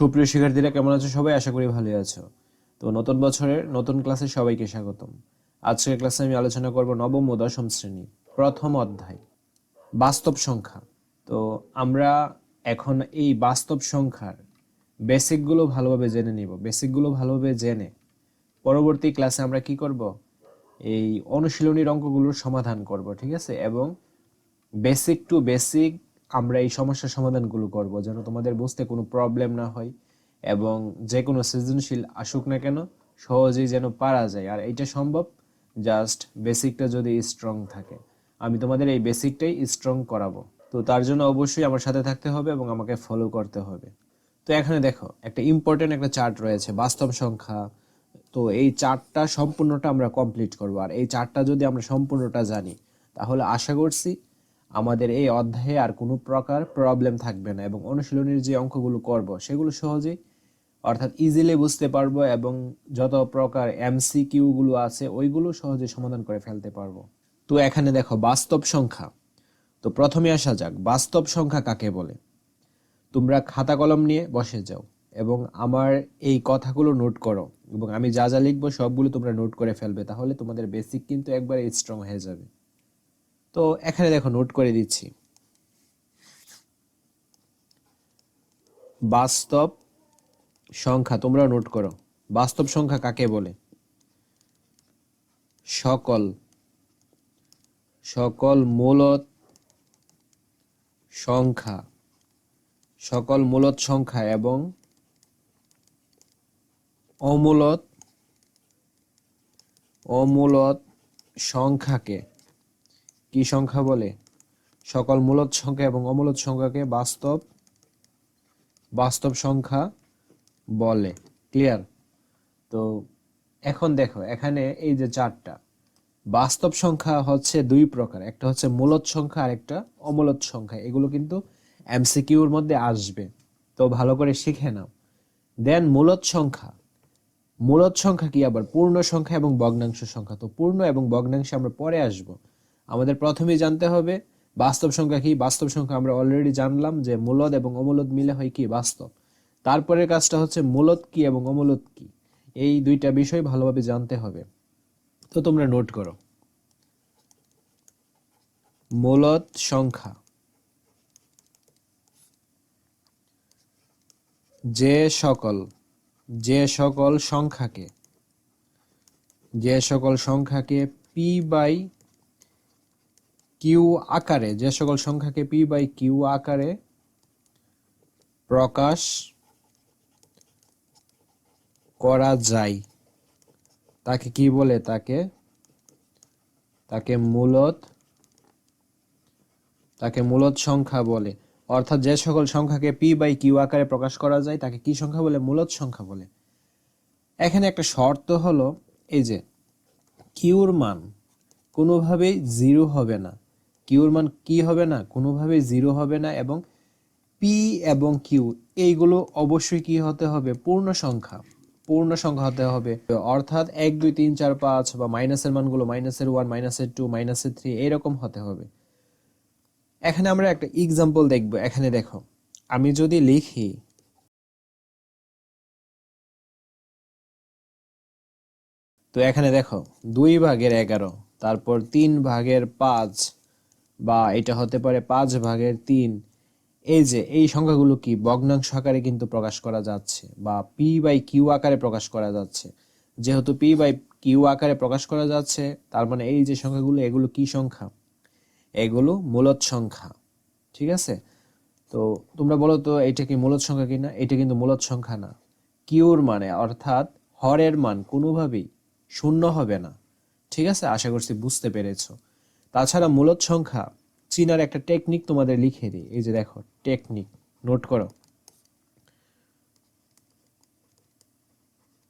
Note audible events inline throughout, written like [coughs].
সুপ্রিয় শিক্ষার্থীরা, কেমন আছো সবাই? আশা করি ভালোই আছো। তো নতুন বছরের নতুন ক্লাসে সবাইকে স্বাগতম। আজকের ক্লাসে আমি আলোচনা করব নবম ও দশম শ্রেণি, প্রথম অধ্যায়, বাস্তব সংখ্যা। তো আমরা এখন এই বাস্তব সংখ্যার বেসিকগুলো ভালোভাবে জেনে নিব। বেসিকগুলো ভালোভাবে জেনে পরবর্তী ক্লাসে আমরা কি করব? এই অনুশীলনীর অঙ্কগুলোর সমাধান করব, ঠিক আছে? এবং বেসিক টু বেসিক আমরা এই সমস্যার সমাধানগুলো করব, যেন তোমাদের বুঝতে কোনো প্রবলেম না হয় এবং যে কোনো সৃজনশীল আসুক না কেন, সহজেই যেন পারা যায়। আর এইটা সম্ভব জাস্ট বেসিকটা যদি স্ট্রং থাকে। আমি তোমাদের এই বেসিকটাই স্ট্রং করাবো। তো তার জন্য অবশ্যই আমার সাথে থাকতে হবে এবং আমাকে ফলো করতে হবে। তো এখানে দেখো, একটা ইম্পর্টেন্ট একটা চার্ট রয়েছে, বাস্তব সংখ্যা। তো এই চার্টটা সম্পূর্ণটা আমরা কমপ্লিট করব। আর এই চার্টটা যদি আমরা সম্পূর্ণটা জানি, তাহলে আশা করছি আমাদের এই অধ্যায়ে আর কোনো প্রকার প্রবলেম থাকবে না এবং অনুশীলনের যে অঙ্কগুলো করব, সেগুলো সহজেই, অর্থাৎ ইজিলি বুঝতে পারব এবং যত প্রকার এমসিকিউগুলো আছে, ওইগুলো সহজে সমাধান করে ফেলতে পারব। তো এখানে দেখো, বাস্তব সংখ্যা। তো প্রথমে আসা যাক, বাস্তব সংখ্যা কাকে বলে? তোমরা খাতা কলম নিয়ে বসে যাও এবং আমার এই কথাগুলো নোট করো এবং আমি যা যা লিখব সবগুলো তোমরা নোট করে ফেলবে, তাহলে তোমাদের বেসিক কিন্তু একবারে স্ট্রং হয়ে যাবে। তো এখানে দেখো নোট করে দিচ্ছি। বাস্তব সংখ্যা তোমরা নোট করো। বাস্তব সংখ্যা কাকে বলে? সকল সকল মূলত সংখ্যা, সকল মূলত সংখ্যা এবং অমূলত অমূলত সংখ্যাকে কি সংখ্যা বলে? সকল মূলত সংখ্যা এবং অমূলত সংখ্যাকে বাস্তব বাস্তব সংখ্যা বলে। ক্লিয়ার তো এখন দেখো, এখানে এই যে চারটা, বাস্তব সংখ্যা হচ্ছে দুই প্রকার। একটা হচ্ছে মূলত সংখ্যা আর একটা অমূলত সংখ্যা। এগুলো কিন্তু এমসিকিউর মধ্যে আসবে। তো ভালো করে শিখে নাও। দেন মূলত সংখ্যা। মূলত সংখ্যা কি আবার? পূর্ণ সংখ্যা এবং ভগ্নাংশ সংখ্যা। তো পূর্ণ এবং ভগ্নাংশে আমরা পরে আসব। আমাদের প্রথমেই জানতে হবে, বাস্তব সংখ্যা কি? বাস্তব সংখ্যা আমরা অলরেডি জানলাম যে মূলদ এবং অমূলদ মিলে হয় কি? বাস্তব। তারপরের কাজটা হচ্ছে মূলত কি এবং অমূলত কি? এই দুইটা বিষয় ভালোভাবে জানতে হবে। তো তোমরা নোট করো। মূলত সংখ্যা। যে সকল যে সকল সংখ্যাকে, যে সকল সংখ্যাকে পি বাই কিউ আকারে, যে সকল সংখ্যাকে পি বাই কিউ আকারে প্রকাশ করা যায়। তাকে কি বলে? তাকে তাকে মূলত তাকে মূলত সংখ্যা বলে। অর্থাৎ যে সকল সংখ্যাকে পি বাই কিউ আকারে প্রকাশ করা যায়, তাকে কি সংখ্যা বলে? মূলত সংখ্যা বলে। এখানে একটা শর্ত হলো, এই যে, কিউর মান কোনোভাবেই জিরো হবে না। কিউর মান কি হবে না, কোনোভাবেই জিরো হবে না এবং পি এবং কিউ এইগুলো অবশ্যই কি হতে হবে? পূর্ণ সংখ্যা পূর্ণ সংখ্যা হতে হবে। অর্থাৎ এক, দুই, তিন, চার, পাঁচ বা মাইনাসের মানগুলো মাইনাসের ওয়ান মাইনাসের টু মাইনাসের থ্রি এইরকম হতে হবে। এখানে আমরা একটা এক্সাম্পল দেখব। এখানে দেখো, আমি যদি লিখি, তো এখানে দেখো, দুই ভাগের এগারো, তারপর তিন ভাগের পাঁচ বা এটা হতে পারে পাঁচ ভাগের তিন। এই যে, এই সংখ্যাগুলো কি? ভগ্নাংশ আকারে কিন্তু প্রকাশ করা যাচ্ছে বা পি বাই কিউ আকারে প্রকাশ করা যাচ্ছে। যেহেতু পি বাই কিউ আকারে প্রকাশ করা যাচ্ছে, তার মানে এই যে সংখ্যাগুলো, এগুলো কি সংখ্যা? এগুলো মূলত সংখ্যা। ঠিক আছে? তো তোমরা বলো তো, এটা কি মূলত সংখ্যা কিনা? এটা কিন্তু মূলত সংখ্যা না। কিউর মানে অর্থাৎ হরের মান কোনোভাবেই শূন্য হবে না। ঠিক আছে? আশা করছি বুঝতে পেরেছ। তাছাড়া মূলত সংখ্যা চিনার একটা টেকনিক তোমাদের লিখে দিই। এই যে দেখো টেকনিক নোট করো।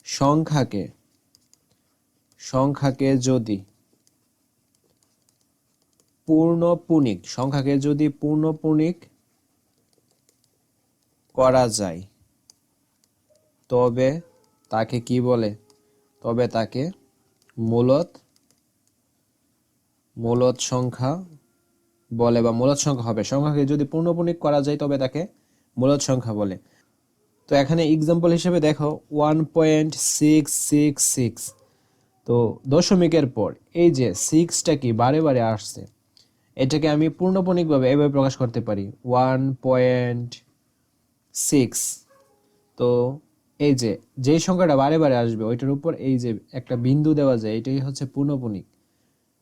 সংখ্যাকে সংখ্যাকে যদি পূর্ণপুনিক, সংখ্যাকে যদি পূর্ণপুনিক করা যায়, তবে তাকে কি বলে? তবে তাকে মূলত মূলত সংখ্যা বলে বা মূলত সংখ্যা হবে। সংখ্যাকে যদি পূর্ণপণিক করা যায়, তবে তাকে মূলত সংখ্যা বলে। তো এখানে এক্সাম্পল হিসেবে দেখো one point six six six তো দশমিকের পর এই যে সিক্সটা কি বারে বারে আসছে, এটাকে আমি পূর্ণপণিকভাবে এভাবে প্রকাশ করতে পারি। ওয়ান পয়েন্ট সিক্স তো এই যে যেই সংখ্যাটা বারে বারে আসবে, ওইটার উপর এই যে একটা বিন্দু দেওয়া যায়, এটাই হচ্ছে পূর্ণপণিক।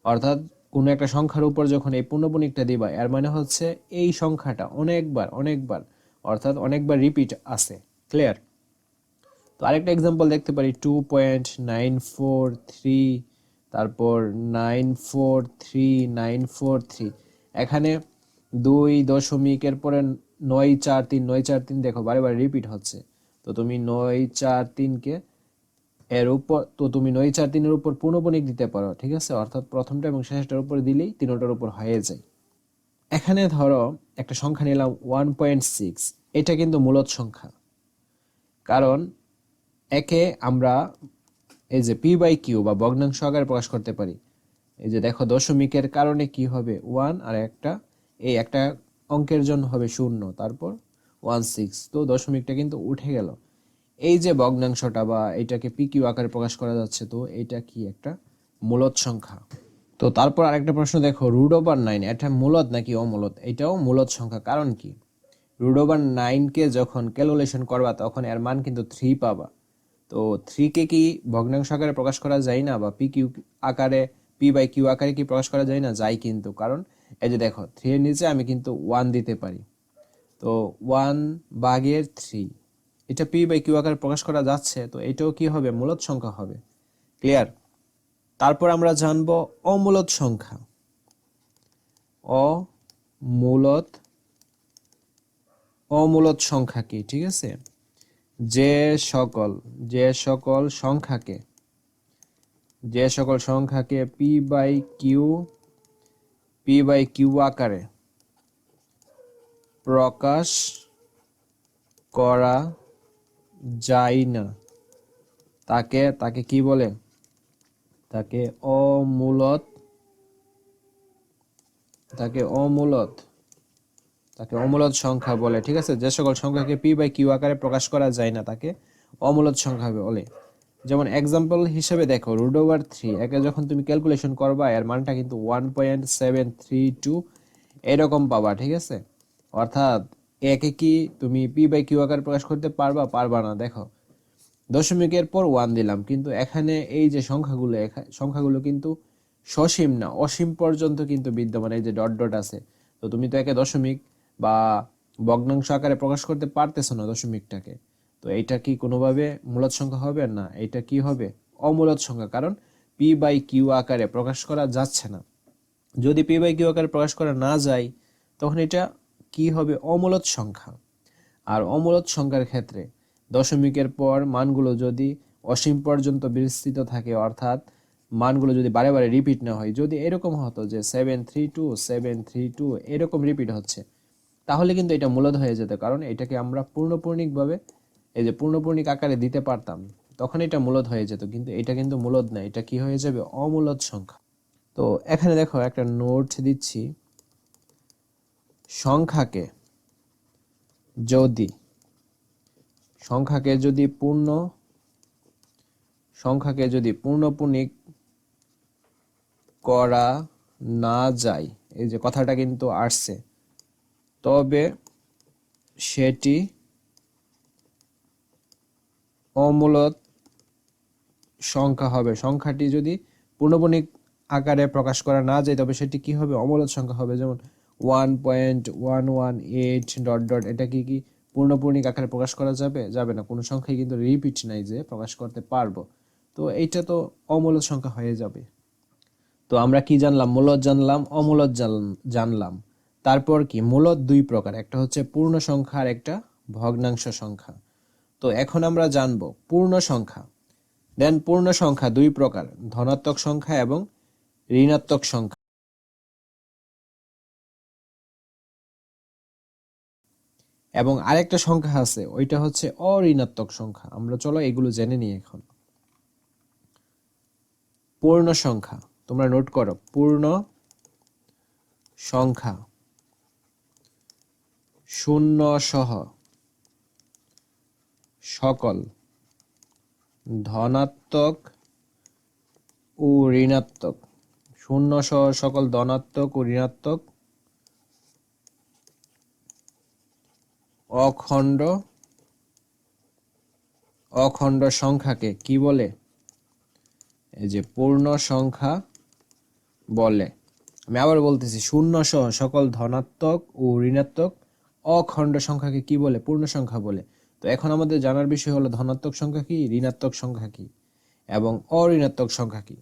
অর্থাৎ কোনো একটা সংখ্যার উপর যখন এই পূর্ণপণিকটা দিবা এর মানে হচ্ছে এই সংখ্যাটা অনেকবার অনেকবার, অর্থাৎ অনেকবার রিপিট আছে ক্লিয়ার তো আরেকটা এক্সাম্পল দেখতে পারি two point nine four three তারপর nine four three nine four three এখানে দুই দশমিকের পরে নয় চার তিন, নয় চার তিন দেখো বারে বারে রিপিট হচ্ছে। তো তুমি নয় চার তিনকে এর উপর, তো তুমি নয় চার তিনের উপর পূর্ণপণিক দিতে পারো, ঠিক আছে? অর্থাৎ প্রথমটা এবং শেষটার উপর দিলেই তিনোটার উপর হয়ে যায়। এখানে ধরো একটা সংখ্যা নিলাম ওয়ান পয়েন্ট সিক্স এটা কিন্তু মূলত সংখ্যা। কারণ একে আমরা এই যে পি বাই কিউ বা ভগ্নাংশ আকারে প্রকাশ করতে পারি। এই যে দেখো দশমিকের কারণে কি হবে? ওয়ান আর একটা, এই একটা অঙ্কের জন্য হবে শূন্য। তারপর ওয়ান সিক্স তো দশমিকটা কিন্তু উঠে গেল। এই যে ভগ্নাংশটা বা এটাকে পি কিউ আকারে প্রকাশ করা যাচ্ছে, তো এটা কি একটা মূলত সংখ্যা? তো তারপর আরেকটা প্রশ্ন, দেখো রুট ওভার নাইন, এটা মূলত নাকি অমূলত এটাও মূলত সংখ্যা, কারণ কি? রুট ওভার নাইনকে যখন ক্যালকুলেশন করবা, তখন এর মান কিন্তু থ্রি পাবা। তো থ্রিকে কি ভগ্নাংশ আকারে প্রকাশ করা যায় না, বা পি কিউ আকারে পি বাই কিউ আকারে কি প্রকাশ করা যায় না? যায় কিন্তু, কারণ এই যে দেখো থ্রি এর নিচে আমি কিন্তু ওয়ান দিতে পারি। তো ওয়ান বাগের থ্রি এটা পি বাই কিউ আকারে প্রকাশ করা যাচ্ছে, তো এটাও কি হবে? মূলত সংখ্যা হবে। ক্লিয়ার তারপর আমরা জানব অমূলত সংখ্যা। অমূলত অমূলত সংখ্যা কি, ঠিক আছে? যে সকল যে সকল সংখ্যাকে, যে সকল সংখ্যাকে P by Q P by Q আকারে প্রকাশ করা যায় না। তাকে তাকে কি বলে? তাকে অমূলত তাকে অমূলত তাকে অমূলত সংখ্যা বলে, ঠিক আছে? যে সকল সংখ্যাকে পি বাই কিউ আকারে প্রকাশ করা যায় না তাকে অমূলত সংখ্যা বলে। যেমন এক্সাম্পল হিসেবে দেখো রুট ওভার থ্রি একে যখন তুমি ক্যালকুলেশন করবা, এর মানটা কিন্তু one point seven three two এরকম পাবা, ঠিক আছে? অর্থাৎ একে কি তুমি পি বাই কিউ আকারে প্রকাশ করতে পারবা? পারবা না, দেখো। দশমিকের পর ওয়ান দিলাম, কিন্তু এখানে এই যে সংখ্যাগুলো সংখ্যাগুলো কিন্তু সসীম না, অসীম পর্যন্ত কিন্তু বিদ্যমান, এই যে ডট ডট আছে। তো তুমি তো একে দশমিক বা ভগ্নাংশ আকারে প্রকাশ করতে পারতেছো না দশমিকটাকে। তো এইটা কি কোনোভাবে মূলত সংখ্যা হবে না? এটা কি হবে? অমূলত সংখ্যা, কারণ পি বাই কিউ আকারে প্রকাশ করা যাচ্ছে না। যদি পি বাই কিউ আকারে প্রকাশ করা না যায়, তখন এটা কি হবে অমূলত সংখ্যা? আর অমূলত সংখ্যার ক্ষেত্রে দশমিকের পর মানগুলো যদি অসীম পর্যন্ত বিস্তৃত থাকে, অর্থাৎ মানগুলো যদি বারে বারে রিপিট না হয়, যদি এরকম হতো যে seven three two seven three two এরকম রিপিট হচ্ছে, তাহলে কিন্তু এটা মূলত হয়ে যেত। কারণ এটাকে আমরা পূর্ণপূর্ণিকভাবে, এই যে পূর্ণপূর্ণিক আকারে দিতে পারতাম, তখন এটা মূলত হয়ে যেত। কিন্তু এটা কিন্তু মূলত না, এটা কি হয়ে যাবে? অমূলত সংখ্যা। তো এখানে দেখো একটা নোট দিচ্ছি। সংখ্যাকে যদি সংখ্যাকে যদি পূর্ণ, সংখ্যাকে যদি পূর্ণপূর্ণিক করা না যায়, এই যে কথাটা কিন্তু আসছে, তবে সেটি অমূলত সংখ্যা হবে। সংখ্যাটি যদি পূর্ণপণিক আকারে প্রকাশ করা না যায়, তবে সেটি কি হবে? অমূলত সংখ্যা হবে। যেমন one point one one eight dot dot এটা কি কি পূর্ণপূর্ণিক আকারে প্রকাশ করা যাবে? যাবে না। কোনো সংখ্যায় কিন্তু রিপিট নাই যে প্রকাশ করতে পারব। তো এইটা তো অমূলত সংখ্যা হয়ে যাবে। তো আমরা কি জানলাম? মূলত জানলাম অমূলত জানলাম। তারপর কি? মূলত দুই প্রকার। একটা হচ্ছে পূর্ণ সংখ্যা আর একটা ভগ্নাংশ সংখ্যা। তো এখন আমরা জানব পূর্ণ সংখ্যা। দেন পূর্ণ সংখ্যা দুই প্রকার, ধনাত্মক সংখ্যা এবং ঋণাত্মক সংখ্যা। এবং আরেকটা সংখ্যা আছে, ওইটা হচ্ছে অঋণাত্মক সংখ্যা। আমরা চলো এগুলো জেনে নিই এখন। পূর্ণ সংখ্যা, তোমরা নোট করো, পূর্ণ সংখ্যা শূন্য সহ সকল ধনাত্মক ও ঋণাত্মক। শূন্য সহ সকল ধনাত্মক ও ঋণাত্মক অখণ্ড অখণ্ড সংখ্যাকে কি বলে? এই যে পূর্ণ সংখ্যা বলে। আমি আবার বলতেছি, শূন্য সহ সকল ধনাত্মক ও ঋণাত্মক অখণ্ড সংখ্যাকে কি বলে? পূর্ণ সংখ্যা বলে। তো এখন আমাদের জানার বিষয় হলো, ধনাত্মক সংখ্যা কি, ঋণাত্মক সংখ্যা কি, এবং অঋণাত্মক সংখ্যা কি?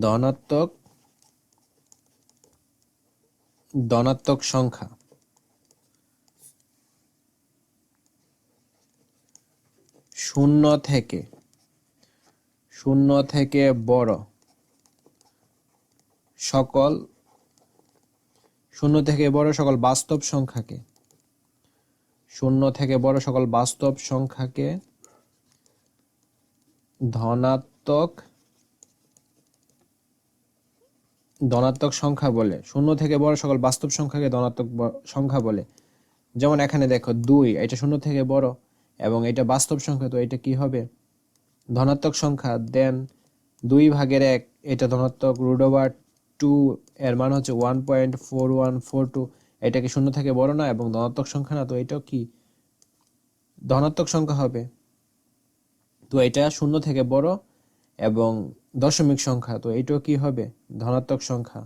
ধনাত্মক ধনাত্মক সংখ্যা। শূন্য থেকে শূন্য থেকে বড়, সকল, শূন্য থেকে বড় সকল বাস্তব সংখ্যাকে, শূন্য থেকে বড় সকল বাস্তব সংখ্যাকে ধনাত্মক ধনাত্মক সংখ্যা বলে, শূন্য থেকে বড় সকল বাস্তব সংখ্যাকে ধনাত্মক সংখ্যা বলে। যেমন এখানে দেখো দুই, এটা শূন্য থেকে বড়। এবং এটা বাস্তব সংখ্যা, তো এটা কি হবে? ধনাত্মক সংখ্যা দেন দুই ভাগের এক, এটা ধনাত্মক রুট ওভার টু এর মান হচ্ছে one point four one four two এটা কি শূন্য থেকে বড় না এবং ধনাত্মক সংখ্যা না? তো এটাও কি? ধনাত্মক সংখ্যা হবে। তো এটা শূন্য থেকে বড় এবং দশমিক সংখ্যা, তো এটাও কি হবে? ধনাত্মক সংখ্যা।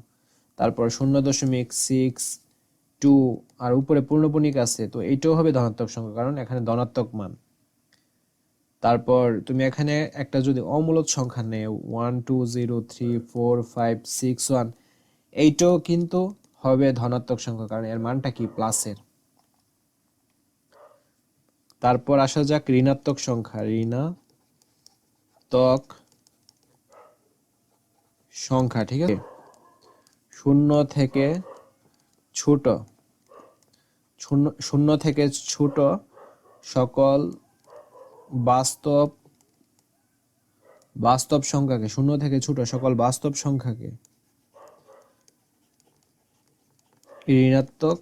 তারপর শূন্য দশমিক সিক্স টু আর উপরে পূর্ণপণিক আছে, তো এইটাও হবে ধনাত্মক সংখ্যা, কারণ এখানে ধনাত্মক মান। তারপর তুমি এখানে একটা যদি অমূলক সংখ্যা নেও one two zero three four five six one এইটাও কিন্তু হবে ধনাত্মক সংখ্যা, কারণ এর মানটা কি? প্লাসের তারপর আসা যাক ঋণাত্মক সংখ্যা। ঋণাত্মক সংখ্যা, ঠিক আছে? শূন্য থেকে ছোট। শূন্য থেকে ছোট সকল বাস্তব বাস্তব সংখ্যাকে, শূন্য থেকে ছোট সকল বাস্তব সংখ্যাকে ঋণাত্মক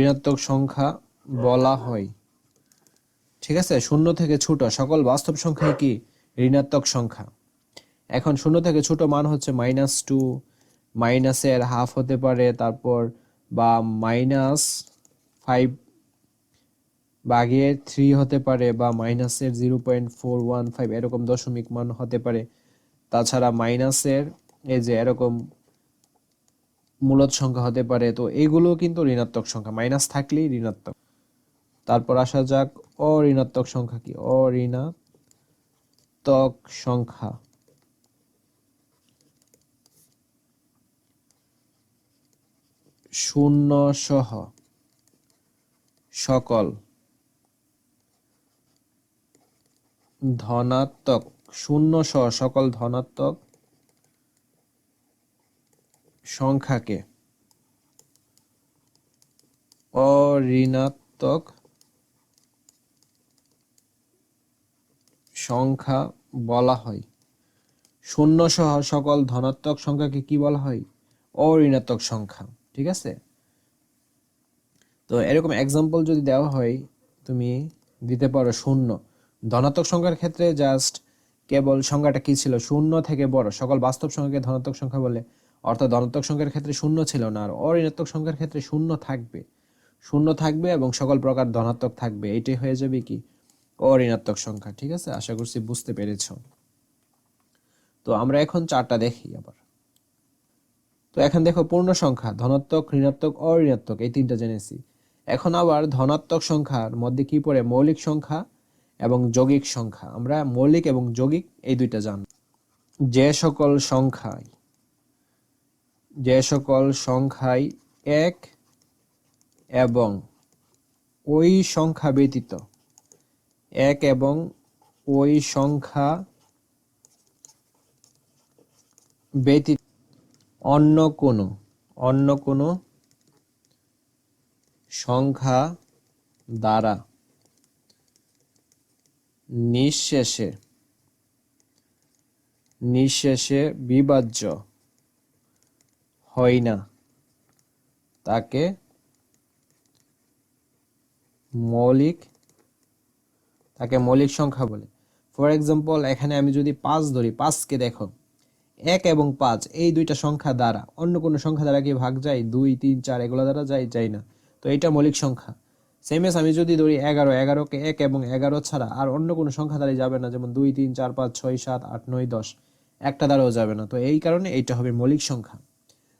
ঋণাত্মক সংখ্যা বলা হয়। ঠিক আছে? শূন্য থেকে ছোট সকল বাস্তব সংখ্যা কি? ঋণাত্মক সংখ্যা। এখন শূন্য থেকে ছোট মান হচ্ছে মাইনাস টু মাইনাসের হাফ হতে পারে, তারপর বা মাইনাস ফাইভ বাঘের থ্রি হতে পারে বা মাইনাসের zero point four one five এরকম দশমিক মান হতে পারে। তাছাড়া মাইনাসের এই যে এরকম মূলত সংখ্যা হতে পারে, তো এগুলো কিন্তু ঋণাত্মক সংখ্যা। মাইনাস থাকলেই ঋণাত্মক। তারপর আসা যাক অঋণাত্মক সংখ্যা কি? অঋণাত্মক সংখ্যা। শূন্য সহ সকল। ধনাত্মক। শূন্য সহ সকল ধনাত্মক সংখ্যাকে অঋণাত্মক সংখ্যা বলা হয়। শূন্য সহ সকল ধনাত্মক সংখ্যাকে কি বলা হয়? অঋণাত্মক সংখ্যা। ঠিক আছে? তো এরকম এক্সাম্পল যদি দেওয়া হয়, তুমি দিতে পারো শূন্য। ধনাত্মক সংখ্যার ক্ষেত্রে জাস্ট কেবল সংখ্যাটা কি ছিল? শূন্য থেকে বড়। সকল বাস্তব সংখ্যাকে ধনাত্মক সংখ্যা বলে। অর্থাৎ ধনাত্মক সংখ্যার ক্ষেত্রে শূন্য ছিল না, আর অঋণাত্মক সংখ্যার ক্ষেত্রে শূন্য থাকবে। শূন্য থাকবে এবং সকল প্রকার ধনাত্মক থাকবে। এইটাই হয়ে যাবে কি? অঋণাত্মক সংখ্যা। ঠিক আছে? আশা করছি বুঝতে পেরেছ। তো আমরা এখন চারটা দেখি আবার। তো এখন দেখো পূর্ণ সংখ্যা, ধনাত্মক, ঋণাত্মক, অঋণাত্মক, এই তিনটা জেনেছি। এখন আবার ধনাত্মক সংখ্যার মধ্যে কি পড়ে? মৌলিক সংখ্যা এবং যৌগিক সংখ্যা। আমরা মৌলিক এবং যৌগিক এই দুইটা জান যে সকল সংখ্যায় যে সকল সংখ্যায় এক এবং ওই সংখ্যা ব্যতীত, এক এবং ওই সংখ্যা ব্যতীত অন্য কোনো অন্য কোনো সংখ্যা দ্বারা নিঃশেষে নিঃশেষে বিভাজ্য হয় না। তাকে মৌলিক তাকে মৌলিক সংখ্যা বলে। ফর এক্সাম্পল এখানে আমি যদি পাঁচ ধরি, পাঁচকে দেখো। এক এবং পাঁচ, এই দুইটা সংখ্যা দ্বারা। অন্য কোনো সংখ্যা দ্বারা কি ভাগ যায়? দুই, তিন, চার, এগুলো দ্বারা যায় যায় না। তো এটা মৌলিক সংখ্যা। সেম এস আমি যদি ধরি এগারো, এগারোকে এক এবং এগারো ছাড়া আর অন্য কোনো সংখ্যা দ্বারাই যাবে না, যেমন দুই, তিন, চার, পাঁচ, ছয়, সাত, আট, নয়, দশ, একটা দ্বারাও যাবে না। তো এই কারণে এইটা হবে মৌলিক সংখ্যা।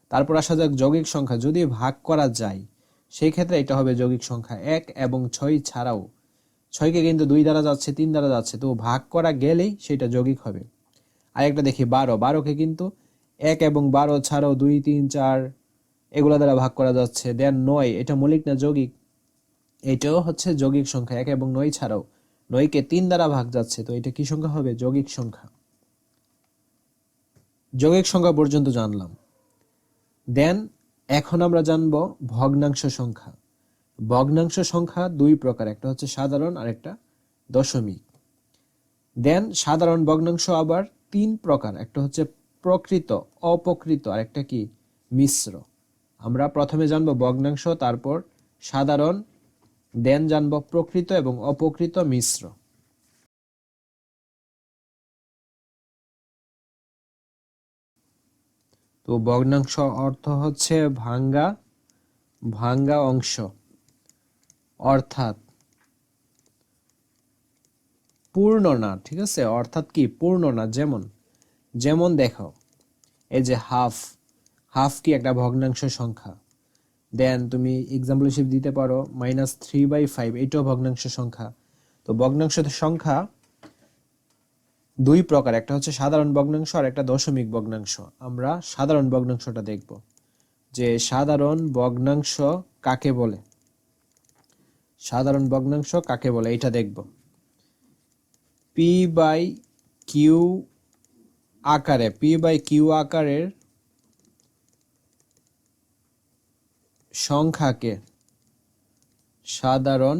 তারপর আসা যাক যৌগিক সংখ্যা। যদি ভাগ করা যায়, সেই ক্ষেত্রে এটা হবে যৌগিক সংখ্যা এক এবং ছয় ছাড়াও। ছয়কে কিন্তু দুই দ্বারা যাচ্ছে, তিন দ্বারা যাচ্ছে, তো ভাগ করা গেলেই সেটা যৌগিক হবে। আরেকটা দেখি, বারো। বারোকে কিন্তু এক এবং বারো ছাড়াও দুই, তিন, চার, এগুলো দ্বারা ভাগ করা যাচ্ছে। দেন নয়, এটা মৌলিক না যৌগিক? এটাও হচ্ছে যৌগিক সংখ্যা, এক এবং নয় ছাড়াও। নয়কে তিন দ্বারা ভাগ যাচ্ছে, তো এটা কি সংখ্যা হবে? যৌগিক সংখ্যা। যৌগিক সংখ্যা পর্যন্ত জানলাম। দেন এখন আমরা জানব ভগ্নাংশ সংখ্যা। ভগ্নাংশ সংখ্যা দুই প্রকার, একটা হচ্ছে সাধারণ আর একটা দশমিক। দেন সাধারণ ভগ্নাংশ আবার তিন প্রকার। একটা হচ্ছে প্রকৃত অপকৃত আর একটা কি? মিশ্র। আমরা প্রথমে জানব ভগ্নাংশ, তারপর সাধারণ, দেন জানব প্রকৃত এবং অপকৃত মিশ্র। তো ভগ্নাংশ অর্থ হচ্ছে ভাঙ্গা ভাঙ্গা অংশ। অর্থাৎ পূর্ণ না, ঠিক আছে? অর্থাৎ কি? পূর্ণ না, যেমন যেমন দেখো, এই যে হাফ হাফ কি একটা ভগ্নাংশ সংখ্যা? দেন তুমি এক্সাম্পল হিসেবে দিতে পারো মাইনাস থ্রি বাই ফাইভ এটাও ভগ্নাংশ সংখ্যা। তো ভগ্নাংশ সংখ্যা দুই প্রকার, একটা হচ্ছে সাধারণ ভগ্নাংশ আর একটা দশমিক ভগ্নাংশ। আমরা সাধারণ ভগ্নাংশটা দেখব যে সাধারণ ভগ্নাংশ কাকে বলে? সাধারণ ভগ্নাংশ কাকে বলে? এটা দেখব। পি বাই কিউ আকারে পি বাই কিউ আকারের সংখ্যাকে সাধারণ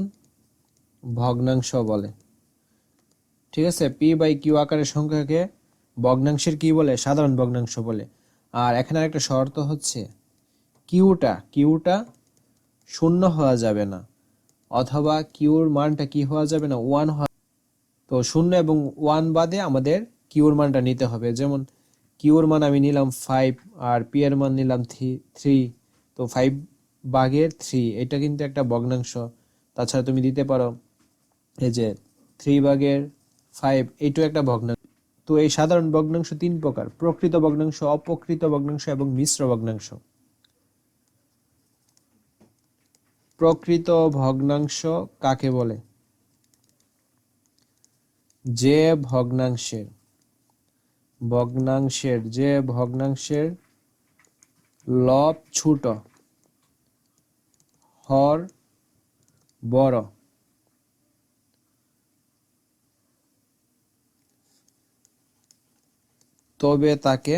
ভগ্নাংশ বলে। ঠিক আছে? পি বাই কিউ আকারের সংখ্যাকে ভগ্নাংশের কি বলে? সাধারণ ভগ্নাংশ বলে। আর এখানে একটা শর্ত হচ্ছে কিউটা কিউটা শূন্য হওয়া যাবে না, অথবা কিউর মানটা কি হওয়া যাবে না? ওয়ান তো শূন্য এবং ওয়ান বাদে আমাদের কিউর মানটা নিতে হবে। যেমন কিউর মান আমি নিলাম ফাইভ আর পি এর মান নিলাম থ্রি থ্রি তো ফাইভ বাঘের থ্রি এটা কিন্তু একটা ভগ্নাংশ। তাছাড়া তুমি দিতে পারো এই যে থ্রি বাঘের ফাইভ এইটাও একটা ভগ্নাংশ। তো এই সাধারণ ভগ্নাংশ তিন প্রকার, প্রকৃত ভগ্নাংশ, অপ্রকৃত ভগ্নাংশ এবং মিশ্র ভগ্নাংশ। প্রকৃত ভগ্নাংশ কাকে বলে? যে ভগ্নাংশের ভগ্নাংশের, যে ভগ্নাংশের লব ছোট, হর বড় তবে তাকে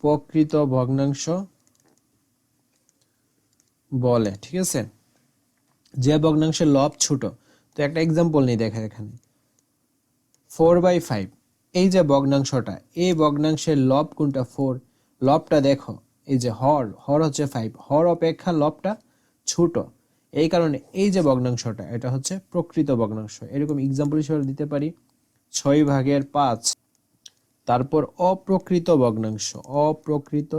প্রকৃত ভগ্নাংশ বলে, ঠিক আছে? যে ভগ্নাংশের লব ছোট তো একটা এক্সাম্পল নেই দেখা এখানে। ফোর বাই ফাইভ এই যে ভগ্নাংশটা, এই ভগ্নাংশের লব কোনটা? ফোর লবটা দেখো, এই যে হর হর হচ্ছে ফাইভ হর অপেক্ষা লবটা ছোট। এই কারণে এই যে ভগ্নাংশটা, এটা হচ্ছে প্রকৃত ভগ্নাংশ। এরকম এক্সাম্পল হিসেবে দিতে পারি। ছয় ভাগের পাঁচ। তারপর অপ্রকৃত ভগ্নাংশ অপ্রকৃত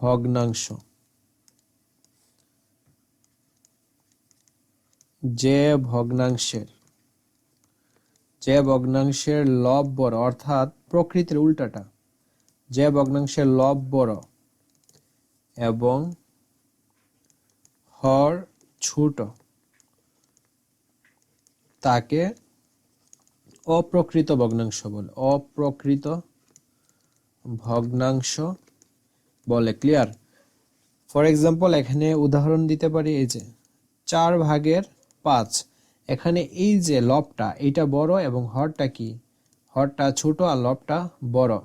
ভগ্নাংশ। যে ভগ্নাংশের। যে ভগ্নাংশের লব বড়, অর্থাৎ প্রকৃতির উল্টাটা। যে ভগ্নাংশের লব বড় এবং হর ছোট। তাকে অপ্রকৃত ভগ্নাংশ বলে। অপ্রকৃত ভগ্নাংশ বলে ক্লিয়ার ফর এক্সাম্পল এখানে উদাহরণ দিতে পারি, এই যে, চার ভাগের পাঁচ। এখানে এই যে লবটা, এটা বড় এবং হরটা কি? হরটা ছোট আর লবটা বড়।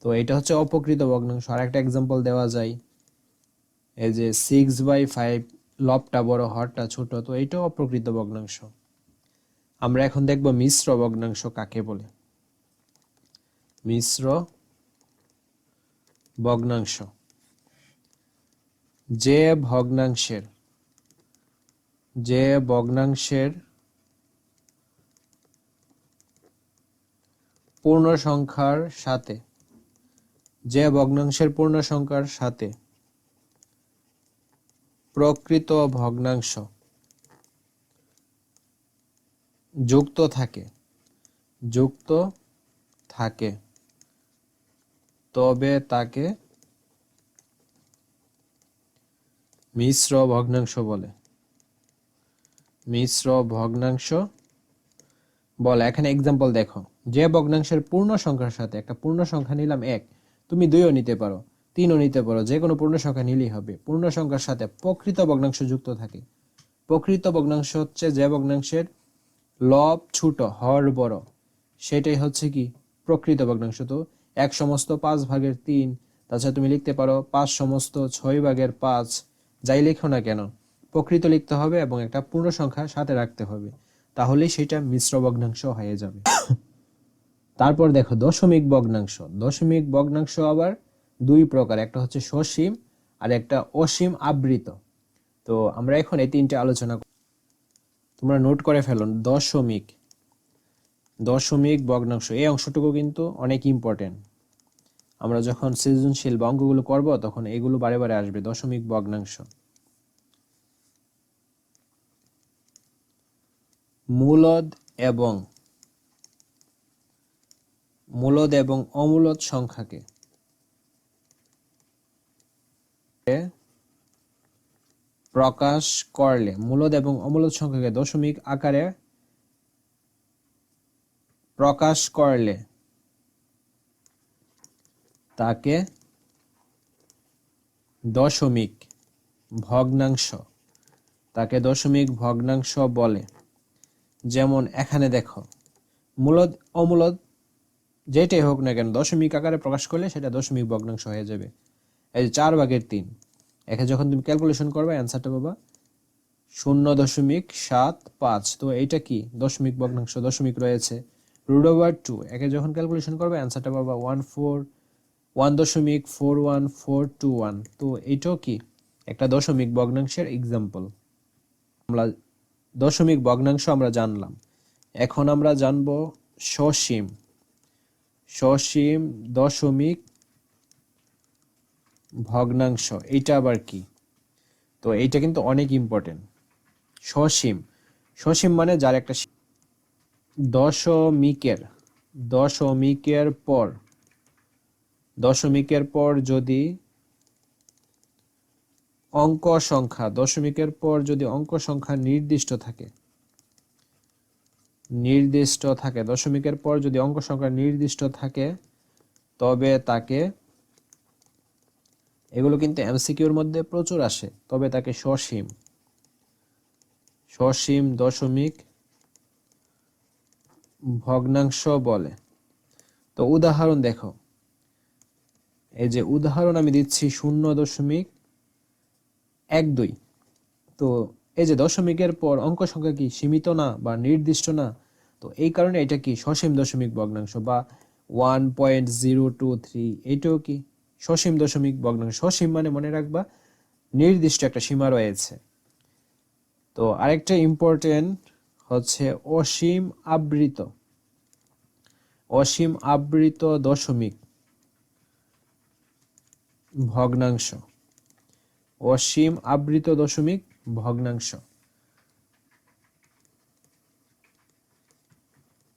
তো এটা হচ্ছে অপকৃত ভগ্নাংশ। আর একটা এক্সাম্পল দেওয়া যায়। এই যে সিক্স বাই ফাইভ লবটা বড়, হরটা ছোট, তো এইটাও অপ্রকৃত ভগ্নাংশ। আমরা এখন দেখব মিশ্র ভগ্নাংশ কাকে বলে। মিশ্র ভগ্নাংশ। যে ভগ্নাংশের যে ভগ্নাংশের পূর্ণ সংখ্যার সাথে, যে ভগ্নাংশের পূর্ণ সংখ্যার সাথে প্রকৃত ভগ্নাংশ যুক্ত থাকে যুক্ত থাকে, তবে তাকে মিশ্র ভগ্নাংশ বলে। মিশ্র ভগ্নাংশ। বলে, এখানে এক্সাম্পল দেখো। যে ভগ্নাংশের পূর্ণ সংখ্যার সাথে একটা পূর্ণ সংখ্যা নিলাম এক, তুমি দুইও নিতে পারো, তিনও নিতে পারো, যে কোনো পূর্ণ সংখ্যা নিলেই হবে। পূর্ণ সংখ্যার সাথে প্রকৃত ভগ্নাংশ যুক্ত থাকে। প্রকৃত ভগ্নাংশ হচ্ছে যে ভগ্নাংশের লব ছোট, হর বড়। সেটাই হচ্ছে কি? প্রকৃত ভগ্নাংশ। তো এক সমস্ত পাঁচ ভাগের তিন, তাছাড়া তুমি লিখতে পারো পাঁচ সমস্ত ছয় ভাগের পাঁচ, যাই লেখো না কেন প্রকৃত লিখতে হবে এবং একটা পূর্ণ সংখ্যা সাথে রাখতে হবে। তাহলেই সেটা মিশ্র ভগ্নাংশ হয়ে যাবে। তারপর দেখো দশমিক ভগ্নাংশ। দশমিক ভগ্নাংশ আবার দুই প্রকার। একটা হচ্ছে সসীম আর একটা অসীম আবৃত। তো আমরা এখন এই তিনটে আলোচনা তোমরা নোট করে ফেলুন দশমিক দশমিক ভগ্নাংশ। এই অংশটুকু কিন্তু অনেক ইম্পর্টেন্ট আমরা যখন সৃজনশীল বা অঙ্কগুলো করব তখন এগুলো বারে বারে আসবে। দশমিক ভগ্নাংশ। মূলদ এবং মূলদ এবং অমূলদ সংখ্যাকে প্রকাশ করলে, মূলদ এবং অমূলদ সংখ্যাকে দশমিক আকারে প্রকাশ করলে তাকে দশমিক ভগ্নাংশ, তাকে দশমিক ভগ্নাংশ বলে। যেমন এখানে দেখো, মূলদ, অমূলদ, যেটাই হোক না কেন, দশমিক আকারে প্রকাশ করলে সেটা দশমিক ভগ্নাংশ হয়ে যাবে। এই যে চার ভাগের তিন, একে যখন তুমি ক্যালকুলেশন করবে অ্যান্সারটা পাবা, শূন্য দশমিক সাত পাঁচ। তো এইটা কি? দশমিক ভগ্নাংশ, দশমিক রয়েছে। রুট ওভার টু একে যখন ক্যালকুলেশন করবে অ্যান্সারটা পাবা ওয়ান ফোর ওয়ান দশমিক four one four two one তো এইটাও কি? একটা দশমিক ভগ্নাংশের এক্সাম্পল আমরা দশমিক ভগ্নাংশ আমরা জানলাম। এখন আমরা জানব সসীম। সসীম দশমিক ভগ্নাংশ, এইটা আবার কি? তো এইটা কিন্তু অনেক ইম্পর্টেন্ট সসীম। সসীম মানে যার একটা দশমিকের দশমিকের পর দশমিকের পর যদি অঙ্ক সংখ্যা। দশমিকের পর যদি অঙ্ক সংখ্যা নির্দিষ্ট থাকে নির্দিষ্ট থাকে, দশমিকের পর যদি অঙ্ক সংখ্যা নির্দিষ্ট থাকে, তবে তাকে, এগুলো কিন্তু এমসিকিউর মধ্যে প্রচুর আসে, তবে তাকে সসীম। সসীম দশমিক ভগ্নাংশ বলে। তো উদাহরণ দেখো। এই যে উদাহরণ আমি দিচ্ছি শূন্য দশমিক এক দুই। তো এই যে দশমিকের পর অঙ্ক সংখ্যা কি সীমিত না বা নির্দিষ্ট না? তো এই কারণে এটা কি সসীম দশমিক ভগ্নাংশ বা one point zero two three এইটাও কি সসীম দশমিক ভগ্নাংশ? সসীম মানে মনে রাখবা নির্দিষ্ট একটা সীমা রয়েছে। তো আরেকটা ইম্পর্টেন্ট হচ্ছে অসীম আবৃত। অসীম আবৃত দশমিক ভগ্নাংশ। অসীম আবৃত দশমিক ভগ্নাংশ।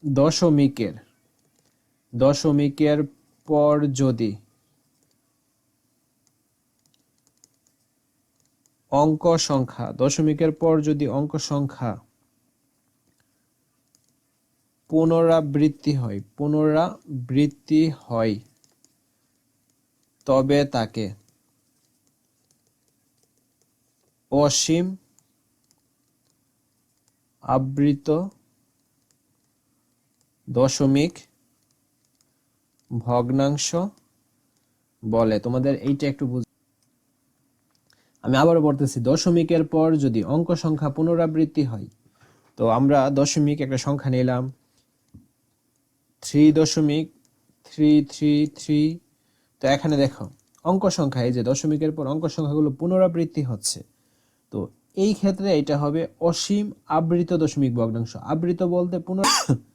দশমিকের দশমিকের পর যদি অঙ্ক সংখ্যা, দশমিকের পর যদি অঙ্ক সংখ্যা পুনরাবৃত্তি হয় পুনরাবৃত্তি হয়, তবে তাকে অসীম, আবৃত, দশমিক, ভগ্নাংশ বলে। তোমাদের এইটা একটু বুঝ আমি আবারও বলতেছি, দশমিকের পর যদি অঙ্ক সংখ্যা পুনরাবৃত্তি হয়, তো আমরা দশমিক একটা সংখ্যা নিলাম। থ্রি দশমিক থ্রি থ্রি থ্রি। তো এখানে দেখো, অঙ্ক সংখ্যা, এই যে দশমিকের পর অঙ্ক সংখ্যাগুলো পুনরাবৃত্তি হচ্ছে। তো এই ক্ষেত্রে এটা হবে অসীম আবৃত দশমিক ভগ্নাংশ। আবৃত বলতে পুনর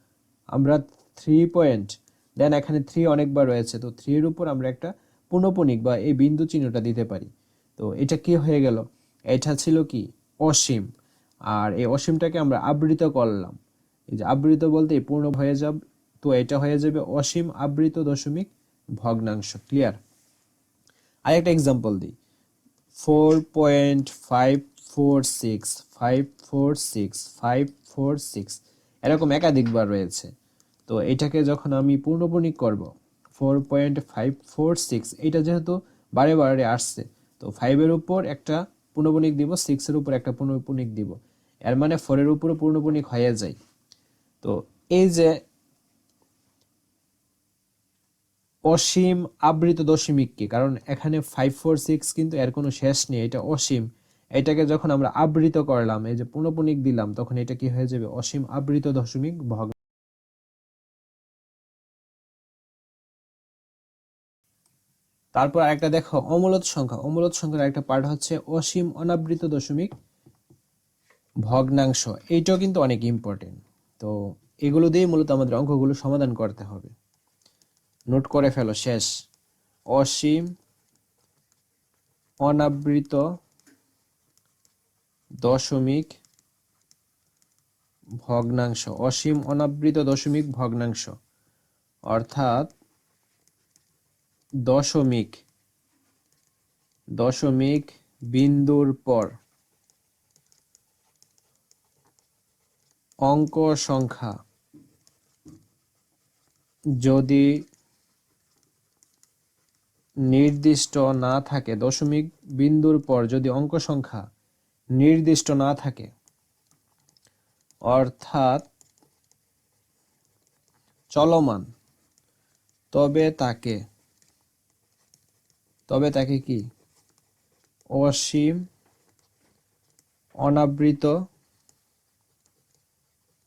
[coughs] আমরা থ্রি পয়েন্ট দেন এখানে থ্রি অনেকবার রয়েছে, তো থ্রির উপর আমরা একটা পুনপনিক বা এই বিন্দু চিহ্নটা দিতে পারি। তো এটা কি হয়ে গেল? এটা ছিল কি? অসীম। আর এই অসীমটাকে আমরা আবৃত করলাম। এই যে আবৃত বলতে পূর্ণ হয়ে যাবে, তো এটা হয়ে যাবে অসীম আবৃত দশমিক ভগ্নাংশ। ক্লিয়ার আরেকটা এক্সাম্পল দিই। Four point five four six five four six five four six এরকম একাধিকবার রয়েছে। তো এটাকে যখন আমি পূর্ণপণিক করব four point five four six এটা যেহেতু বারে বারে আসছে, তো ফাইভের উপর একটা পূর্ণপণিক দিব সিক্সের উপর একটা পূর্ণপণিক দিব। এর মানে ফোরের উপরও পূর্ণপণিক হয়ে যায়। তো এই যে অসীম আবৃত দশমিক কি? কারণ এখানে ফাইভ ফোর সিক্স কিন্তু এর কোনো শেষ নেই, এটা অসীম। এটাকে যখন আমরা আবৃত করলাম, এই যে পুনঃপুনিক দিলাম, তখন এটা কি হয়ে যাবে? অসীম আবৃত দশমিক ভগ তারপর একটা দেখো, অমূলত সংখ্যা। অমূলত সংখ্যার একটা পার্ট হচ্ছে অসীম অনাবৃত দশমিক ভগ্নাংশ। এইটাও কিন্তু অনেক ইম্পর্টেন্ট তো এগুলো দিয়ে মূলত আমাদের অঙ্কগুলো সমাধান করতে হবে। নোট করে ফেলো, শেষ। অসীম, অনাবৃত, দশমিক, ভগ্নাংশ। অসীম, অনাবৃত, দশমিক, ভগ্নাংশ। অর্থাৎ দশমিক দশমিক বিন্দুর পর অঙ্ক সংখ্যা যদি নির্দিষ্ট না থাকে, দশমিক বিন্দুর পর যদি অঙ্ক সংখ্যা নির্দিষ্ট না থাকে, অর্থাৎ চলমান, তবে তাকে তবে তাকে কি? অসীম, অনাবৃত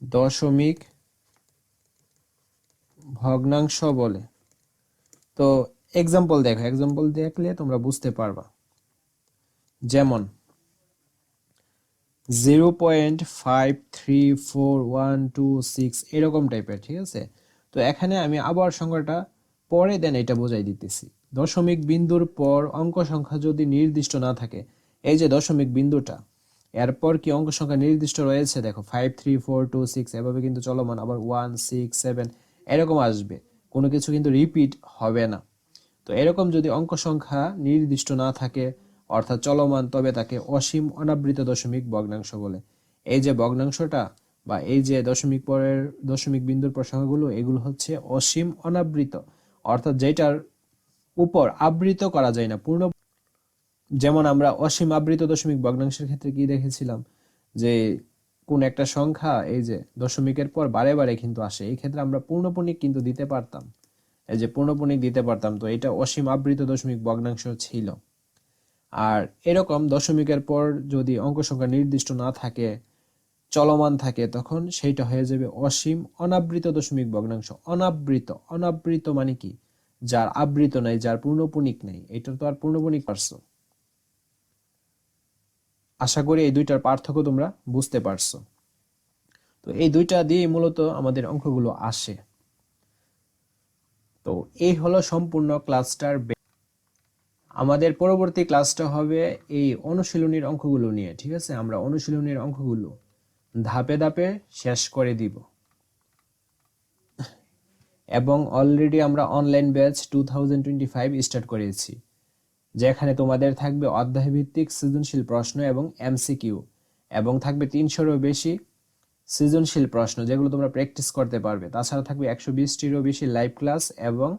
দশমিক ভগ্নাংশ বলে। তো এক্সাম্পল দেখো এক্সাম্পল দেখলে তোমরা বুঝতে পারবা। যেমন zero point five three four one two six এরকম টাইপের ঠিক আছে? তো এখানে আমি আবার সংখ্যাটা পরে দেন এটা বোঝাই দিতেছি। দশমিক বিন্দুর পর অঙ্ক সংখ্যা যদি নির্দিষ্ট না থাকে, এই যে দশমিক বিন্দুটা, এরপর কি অঙ্ক সংখ্যা নির্দিষ্ট রয়েছে? দেখো five three four two six এভাবে কিন্তু চলমান, আবার ওয়ান সিক্স সেভেন এরকম আসবে। কোনো কিছু কিন্তু রিপিট হবে না। তো এরকম যদি অঙ্ক সংখ্যা নির্দিষ্ট না থাকে, অর্থাৎ চলমান, তবে তাকে অসীম অনাবৃত দশমিক ভগ্নাংশ বলে। এই যে ভগ্নাংশটা বা এই যে দশমিক পরের দশমিক বিন্দুর প্রসঙ্গগুলো এগুলো হচ্ছে অসীম অনাবৃত। অর্থাৎ যেটার উপর আবৃত করা যায় না, পূর্ণ যেমন আমরা অসীম আবৃত দশমিক ভগ্নাংশের ক্ষেত্রে কি দেখেছিলাম? যে কোন একটা সংখ্যা, এই যে দশমিকের পর বারে বারে কিন্তু আসে, এই ক্ষেত্রে আমরা পূর্ণপণিক কিন্তু দিতে পারতাম। এই যে পূর্ণপণিক দিতে পারতাম, তো এটা অসীম আবৃত দশমিক ভগ্নাংশ ছিল। আর এরকম দশমিকের পর যদি অঙ্ক সংখ্যা নির্দিষ্ট না থাকে, চলমান থাকে, তখন সেইটা হয়ে যাবে অসীম অনাবৃত দশমিক ভগ্নাংশ। অনাবৃত অনাবৃত মানে কি? যার আবৃত নাই, যার পূর্ণপণিক নাই, এটা তো আর পূর্ণপণিক পারছ। আশা করি এই দুইটার পার্থক্য তোমরা বুঝতে পারছ। তো এই দুইটা দিয়ে মূলত আমাদের অঙ্কগুলো আসে। তো এই হলো সম্পূর্ণ ক্লাসটার আমাদের পরবর্তী ক্লাসটা হবে এই অনুশীলনীর অঙ্কগুলো নিয়ে, ঠিক আছে? আমরা অনুশীলনীর অঙ্কগুলো ধাপে ধাপে শেষ করে দিব। এবং অলরেডি আমরা online batch two thousand twenty five start করেছি, যেখানে তোমাদের থাকবে অধ্যায়ভিত্তিক সৃজনশীল প্রশ্ন এবং এমসিকিউ এবং থাকবে তিনশোরও বেশি সৃজনশীল প্রশ্ন যেগুলো তোমরা প্র্যাকটিস করতে পারবে। তাছাড়া থাকবে একশো বিশটিরও বেশি লাইভ ক্লাস এবং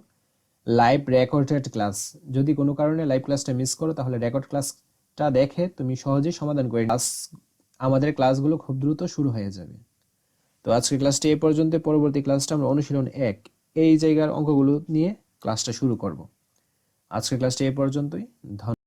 লাইভ রেকর্ডেড ক্লাস যদি কোনো কারণে লাইভ ক্লাসটা মিস করো, তাহলে রেকর্ড ক্লাসটা দেখে তুমি সহজেই সমাধান করে ক্লাস আমাদের ক্লাসগুলো খুব দ্রুত শুরু হয়ে যাবে। তো আজকের ক্লাসটি এ পর্যন্ত। পরবর্তী ক্লাসটা আমরা অনুশীলন এক। এই জায়গার অঙ্কগুলো নিয়ে ক্লাসটা শুরু করব। আজকের ক্লাসটি এ পর্যন্তই। ধন্যবাদ।